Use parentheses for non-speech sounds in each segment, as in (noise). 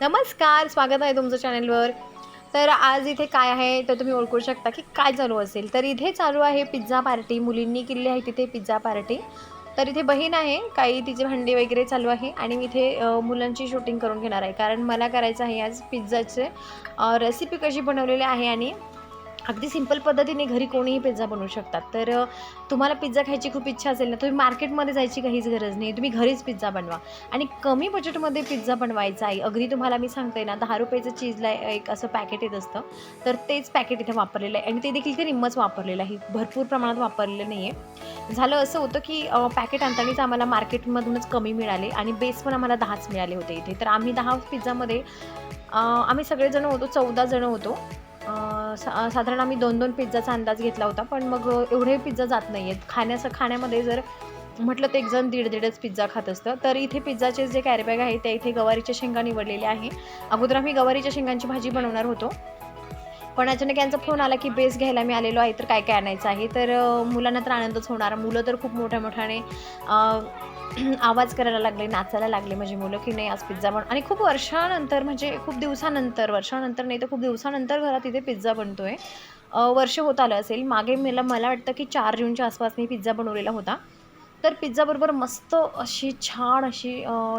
नमस्कार स्वागत आहे तुमचं चॅनलवर तर आज इथे काय आहे तर तुम्ही ओळखू शकता की काय चालू असेल. तर इथे चालू आहे पिझ्झा पार्टी मुलींनी केली आहे तिथे पिझ्झा पार्टी तर इथे बहीण आहे काही तिचे भांडी वगैरे चालू आहे आणि मी इथे मुलांची शूटिंग करून घेणार आहे. कारण मला करायचं आहे आज पिझ्झाचे रेसिपी कशी बनवलेली आहे आणि अगदी सिंपल पद्धतीने घरी कोणीही पिझ्झा बनवू शकतात. तर तुम्हाला पिझ्झा खायची खूप इच्छा असेल ना तुम्ही मार्केटमध्ये जायची काहीच गरज नाही. तुम्ही घरीच पिझ्झा बनवा. आणि कमी बजेटमध्ये पिझ्झा बनवायचा आहे. अगदी तुम्हाला मी सांगते ना दहा रुपयाचं चीजला एक असं पॅकेट येत असतं. तर तेच पॅकेट इथे वापरलेलं आहे. आणि ते देखील ते निम्मच वापरलेलं आहे. भरपूर प्रमाणात वापरलेलं नाही आहे झालं असं होतं की पॅकेट आणतानाच आम्हाला मार्केटमधूनच कमी मिळाले आणि बेस पण आम्हाला दहाच मिळाले होते इथे. तर आम्ही दहा पिझ्झामध्ये आम्ही सगळेजण होतो चौदा जण होतो. सा साधारण आम्ही दोन दोन पिझ्झाचा अंदाज घेतला होता पण मग एवढे पिझ्झा जात नाही आहेत खाण्याचं खाण्यामध्ये जर म्हटलं तर एक जण दीड दीडच पिझ्झा खात असतं. तर इथे पिझ्झाचे जे कॅरीबॅग आहे ते इथे गवारीच्या शेंगा निवडलेले आहे. अगोदर आम्ही गवारीच्या शेंगांची भाजी बनवणार होतो. पण अचानक यांचा फोन आला की बेस घ्यायला मी आलेलो आहे तर काय काय आणायचं आहे? तर मुलांना तर आनंदच होणार. मुलं तर खूप मोठ्या मोठ्याने (clears throat) आवाज करायला लागले नाचायला लागले म्हणजे मुलं की नाही आज पिझ्झा बन आणि खूप वर्षानंतर म्हणजे खूप दिवसानंतर वर्षानंतर नाही तर खूप दिवसानंतर घरात इथे पिझ्झा बनतो आहे वर्ष होत आलं असेल. मागे मला मला वाटतं की चार जूनच्या आसपास मी पिझ्झा बनवलेला होता. तर पिझ्झाबरोबर मस्त अशी छान अशी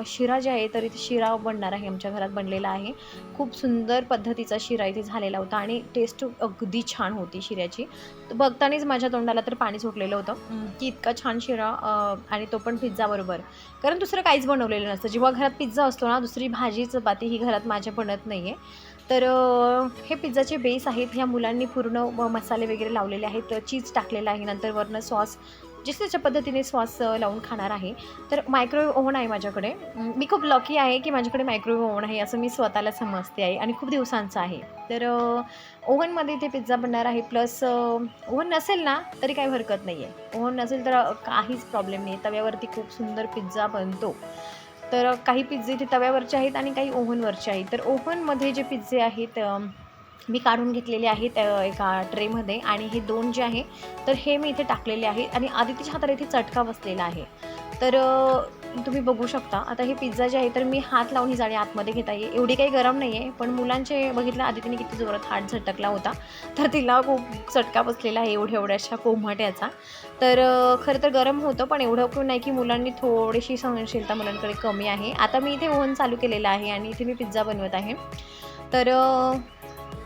शिरा जी आहे तर इथे शिरा बनणार आहे आमच्या घरात बनलेला आहे. खूप सुंदर पद्धतीचा शिरा इथे झालेला होता आणि टेस्ट अगदी छान होती शिऱ्याची. बघतानीच माझ्या तोंडाला तर पाणी सुटलेलं होतं. की इतका छान शिरा आणि तो पण पिझ्झाबरोबर कारण दुसरं काहीच बनवलेलं नसतं. जेव्हा घरात पिझ्झा असतो ना दुसरी भाजी चपाती ही घरात माझ्या बनत नाही आहे तर हे पिझ्झाचे बेस आहेत. ह्या मुलांनी पूर्ण मसाले वगैरे लावलेले आहेत. चीज टाकलेलं आहे. नंतर वरनं सॉस जिस त्याच्या पद्धतीने सॉस लावून खाणार आहे. तर मायक्रोवेव्ह ओव्हन आहे माझ्याकडे. मी खूप लकी आहे की माझ्याकडे मायक्रोवेव्ह ओव्हन आहे असं मी स्वतःला समजते आहे आणि खूप दिवसांचं आहे. तर ओव्हनमध्ये इथे पिझ्झा बनणार आहे प्लस ओव्हन नसेल ना तरी काही हरकत नाही आहे ओव्हन नसेल तर काहीच प्रॉब्लेम नाही तव्यावरती खूप सुंदर पिझ्झा बनतो. तर काही पिझ्झे इथे तव्यावरचे आहेत आणि काही ओव्हनवरचे आहेत. तर ओव्हनमध्ये जे पिझ्झे आहेत मी काढून घेतलेले आहेत एका ट्रेमध्ये आणि हे दोन जे आहे तर हे मी इथे टाकलेले आहे आणि आदितीच्या हाताला इथे चटका बसलेला आहे. तर तुम्ही बघू शकता आता हे पिझ्झा जे आहे तर मी हात लावून ही जाळी आतमध्ये घेता येईल एवढी काही गरम नाही आहे पण मुलांचे बघितलं आदितीने किती जोरात हात झटकला होता. तर तिला खूप चटका बसलेला आहे एवढ्या एवढ्याशा कोंभाट्याचा तर खरं तर गरम होतं पण एवढं पण नाही की मुलांनी थोडीशी सहनशीलता मुलांकडे कमी आहे. आता मी इथे ओव्हन चालू केलेलं आहे आणि इथे मी पिझ्झा बनवत आहे. तर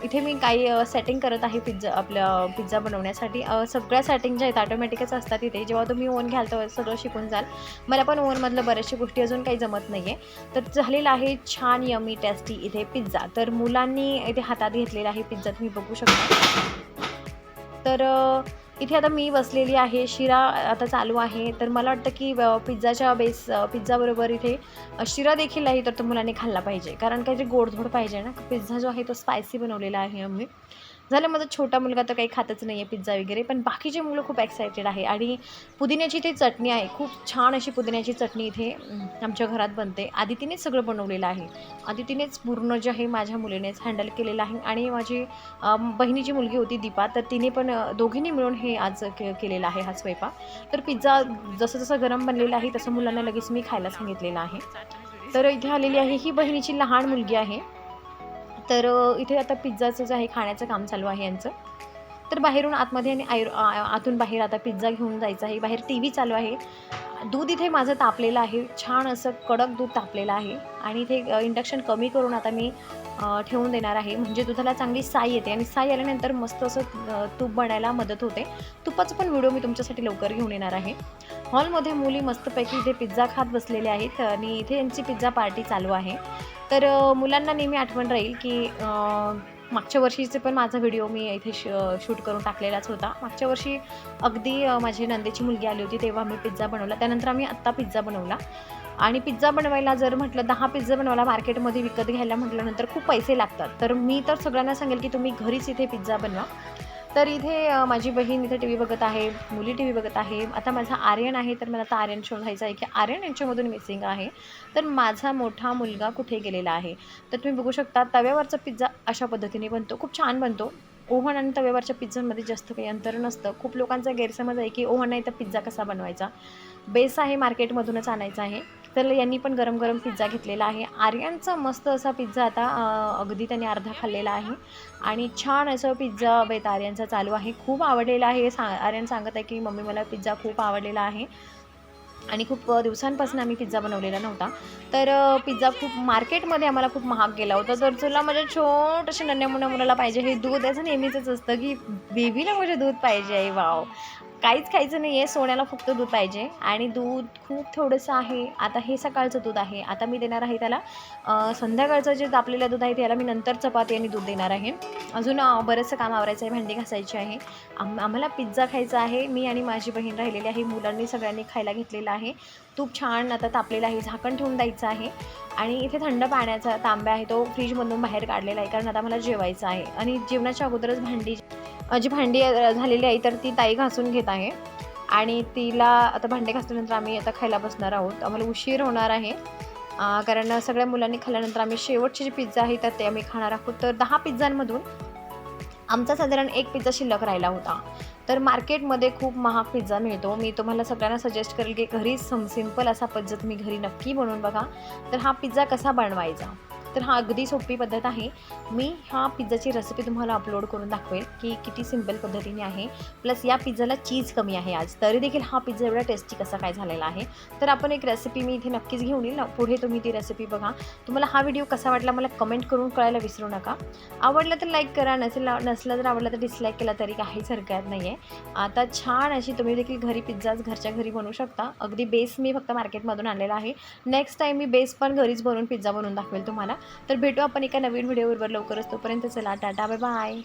इथे मी काही सेटिंग करत आहे पिझ्झा आपल्या पिझ्झा बनवण्यासाठी. सगळ्या सेटिंग ज्या आहेत ऑटोमॅटिकच असतात इथे जेव्हा तुम्ही ओन घ्याल तर सगळं शिकून जाल. मला पण ओनमधलं बऱ्याचशा गोष्टी अजून काही जमत नाही आहे तर झालेलं आहे छान यमी टेस्टी इथे पिझ्झा तर मुलांनी इथे हातात घेतलेला आहे पिझ्झा तुम्ही बघू शकता. तर इथे आता मी बसलेली आहे शिरा आता चालू आहे. तर मला वाटतं की पिझ्झाच्या बेस पिझ्झाबरोबर इथे शिरा देखील आहे तर तो मुलांनी खाल्ला पाहिजे. कारण काहीतरी गोडधोड पाहिजे ना. पिझ्झा जो आहे तो स्पायसी बनवलेला आहे आम्ही. झालं माझा छोटा मुलगा तर काही खातच नाही आहे पिझ्झा वगैरे. पण बाकीचे मुलं खूप एक्सायटेड आहे. आणि पुदिन्याची इथे चटणी आहे. खूप छान अशी पुदिन्याची चटणी इथे आमच्या घरात बनते. आदितीनेच सगळं बनवलेलं आहे. आदितीनेच पूर्ण जे आहे माझ्या मुलीनेच हँडल केलेलं आहे. आणि माझी बहिणीची मुलगी होती दीपा तर तिने पण दोघींनी मिळून हे आज के केलेलं आहे हा स्वयंपाक. तर पिझ्झा जसं जसं गरम बनलेला आहे तसं मुलांना लगेच मी खायला सांगितलेलं आहे. तर इथे आलेली आहे. ही बहिणीची लहान मुलगी आहे. तर इथे आता पिझ्झाचं जे आहे खाण्याचं काम चालू आहे यांचं. तर बाहेरून आतमध्ये आणि आयर आतून बाहेर आता पिझ्झा घेऊन जायचा आहे. बाहेर टी व्ही चालू आहे. दूध इथे माझं तापलेलं आहे. छान असं कडक दूध तापलेलं आहे. आणि इथे इंडक्शन कमी करून आता मी ठेवून देणार आहे. म्हणजे दुधाला चांगली साई येते आणि साई आल्यानंतर मस्त असं तूप बनायला मदत होते. तुपाचं पण व्हिडिओ मी तुमच्यासाठी लवकर घेऊन येणार आहे. हॉलमध्ये मुली मस्तपैकी इथे पिझ्झा खात बसलेले आहेत आणि इथे यांची पिझ्झा पार्टी चालू आहे. तर मुलांना नेहमी आठवण राहील की मागच्या वर्षीचे पण माझा व्हिडिओ मी इथे श शूट करून टाकलेलाच होता. मागच्या वर्षी अगदी माझी नंदेची मुलगी आली होती तेव्हा मी पिझ्झा बनवला. त्यानंतर आम्ही आत्ता पिझ्झा बनवला. आणि पिझ्झा बनवायला जर म्हटलं दहा पिझ्झा बनवायला मार्केटमध्ये विकत घ्यायला म्हटल्यानंतर खूप पैसे लागतात. तर मी तर सगळ्यांना सांगेल की तुम्ही घरीच इथे पिझ्झा बनवा. तर इथे माझी बहीण इथे टी व्ही बघत आहे मुली टी व्ही बघत आहे. आता माझा आर्यन आहे तर मला आता आर्यन शोधायचा आहे की आर्यन यांच्यामधून मिसिंग आहे. तर माझा मोठा मुलगा कुठे गेलेला आहे? तर तुम्ही बघू शकता तव्यावरचा पिझ्झा अशा पद्धतीने बनतो. खूप छान बनतो. ओव्हन आणि तव्यावरच्या पिझ्झामध्ये जास्त काही अंतर नसतं. खूप लोकांचा गैरसमज आहे की ओव्हन नाही तर पिझ्झा कसा बनवायचा? बेस आहे मार्केटमधूनच आणायचा आहे. तर यांनी पण गरम गरम पिझ्झा घेतलेला आहे. आर्यांचा मस्त असा पिझ्झा आता अगदी त्याने अर्धा खाल्लेला आहे. आणि छान असं पिझ्झा बेत आर्यांचा चालू आहे. खूप आवडलेला आहे. सा आर्यन सांगत आहे की मम्मी मला पिझ्झा खूप आवडलेला आहे. आणि खूप दिवसांपासून आम्ही पिझ्झा बनवलेला नव्हता. तर पिझ्झा खूप मार्केटमध्ये आम्हाला खूप महाग गेला होता. तर तुला माझ्या छोट्याशा नन्या मुन्या मुलाला पाहिजे हे दूध याचं नेहमीचंच असतं की बेबीला माझे दूध पाहिजे आहे वाव. काहीच खायचं नाही आहे. सोन्याला फक्त दूध पाहिजे. आणि दूध खूप थोडंसं आहे. आता हे सकाळचं दूध आहे. आता मी देणार आहे त्याला संध्याकाळचं जे तापलेलं दूध आहे त्याला मी नंतर चपाती आणि दूध देणार आहे. अजून बरंचसं काम आवरायचं आहे. भांडी घासायची आहे. आम आम्हाला पिझ्झा खायचा आहे. मी आणि माझी बहीण राहिलेली आहे. मुलांनी सगळ्यांनी खायला घेतलेला आहे. तूप छान आता तापलेलं आहे. झाकण ठेवून द्यायचं आहे. आणि इथे थंड पाण्याचा तांब्या आहे. तो फ्रीजमधून बाहेर काढलेला आहे. कारण आता मला जेवायचं आहे. आणि जेवणाच्या अगोदरच भांडी जी भांडी झालेली आहे तर ती ताई घासून घेत आहे. आणि तिला आता भांडे घासल्यानंतर आम्ही आता खायला बसणार आहोत. आम्हाला उशीर होणार आहे. कारण सगळ्या मुलांनी खाल्ल्यानंतर आम्ही शेवटचे जे पिझ्झा आहे तर ते आम्ही खाणार आहोत. तर दहा पिझ्झांमधून आमचा साधारण एक पिझ्झा शिल्लक राहिला होता. तर मार्केटमध्ये खूप महाग पिझ्झा मिळतो. मी तुम्हाला सगळ्यांना सजेस्ट करेल की घरी सम सिंपल असा पद्धत मी घरी नक्की बनवून बघा. तर हा पिझ्झा कसा बनवायचा? तर हा अगदी सोपी पद्धत आहे. मी हा पिझ्झाची रेसिपी तुम्हाला अपलोड करून दाखवेल की किती सिंपल पद्धतीने आहे. प्लस या पिझ्झाला चीज कमी आहे आज. तरी देखील हा पिझ्झा एवढा टेस्टी कसा काय झालेला आहे? तर आपण एक रेसिपी मी इथे नक्कीच घेऊन येईल. पुढे तुम्ही ती रेसिपी बघा. तुम्हाला हा व्हिडिओ कसा वाटला मला कमेंट करून कळायला विसरू नका. आवडलं तर लाईक करा. नसेल नसला तर आवडलं तर डिसलाईक केला तरी काहीच हरकत नाही आहे आता छान अशी तुम्ही देखील घरी पिझ्झाच घरच्या घरी बनवू शकता. अगदी बेस मी फक्त मार्केटमधून आणलेला आहे. नेक्स्ट टाईम मी बेस पण घरीच बनवून पिझ्झा बनवून दाखवेल तुम्हाला. तर भेटू आपण एका नवीन व्हिडिओवर लवकरच तोपर्यंत चला टाटा बाय बाय